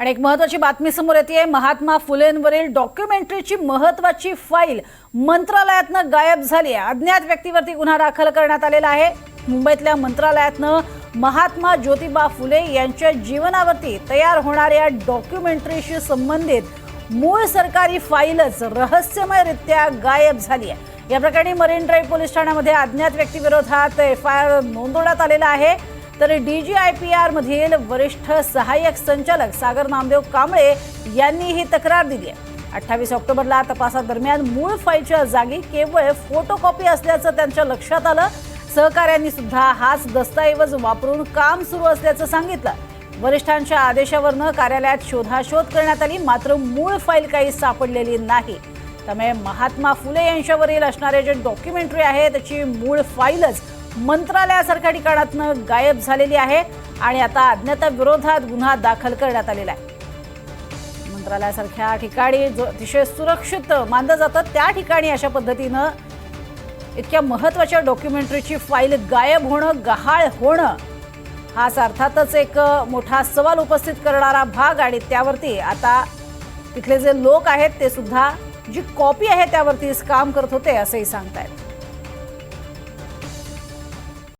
आणि एक महत्वाची बातमी समोर येते महात्मा फुलेंवरील डॉक्युमेंटरीची महत्वाची फाईल मंत्रालयातनं गायब झाली आहे. अज्ञात व्यक्तीवरती गुन्हा दाखल करण्यात आलेला आहे. मुंबईतल्या मंत्रालयातनं महात्मा ज्योतिबा फुले यांच्या जीवनावरती तयार होणाऱ्या डॉक्युमेंटरीशी संबंधित मूळ सरकारी फाईलच रहस्यमयरित्या गायब झाली आहे. या प्रकरणी मरीन ड्राईव्ह पोलीस ठाण्यामध्ये अज्ञात व्यक्तीविरोधात एफ आय आर नोंदवण्यात आलेला आहे. तर डीजी आय पी आरमधील वरिष्ठ सहाय्यक संचालक सागर नामदेव कांबळे यांनी ही तक्रार दिली आहे. अठ्ठावीस ऑक्टोबरला तपासादरम्यान मूळ फाईलच्या जागी केवळ फोटोकॉपी असल्याचं त्यांच्या लक्षात आलं. सहकाऱ्यांनी सुद्धा हाच दस्तऐवज वापरून काम सुरू असल्याचं सांगितलं. वरिष्ठांच्या आदेशावरनं कार्यालयात शोधाशोध करण्यात आली मात्र मूळ फाईल काही सापडलेली नाही. त्यामुळे महात्मा फुले यांच्यावरील असणारे जे डॉक्युमेंटरी आहे त्याची मूळ फाईलच मंत्रालयासारख्या ठिकाणातनं गायब झालेली आहे आणि आता अज्ञाता विरोधात गुन्हा दाखल करण्यात आलेला आहे. मंत्रालयासारख्या ठिकाणी जो अतिशय सुरक्षित मानलं जातं त्या ठिकाणी अशा पद्धतीनं इतक्या महत्त्वाच्या डॉक्युमेंटरीची फाईल गायब होणं गहाळ होणं हाच अर्थातच एक मोठा सवाल उपस्थित करणारा भाग आणि त्यावरती आता तिथले जे लोक आहेत ते सुद्धा जी कॉपी आहे त्यावरतीच काम करत होते असंही सांगतायत.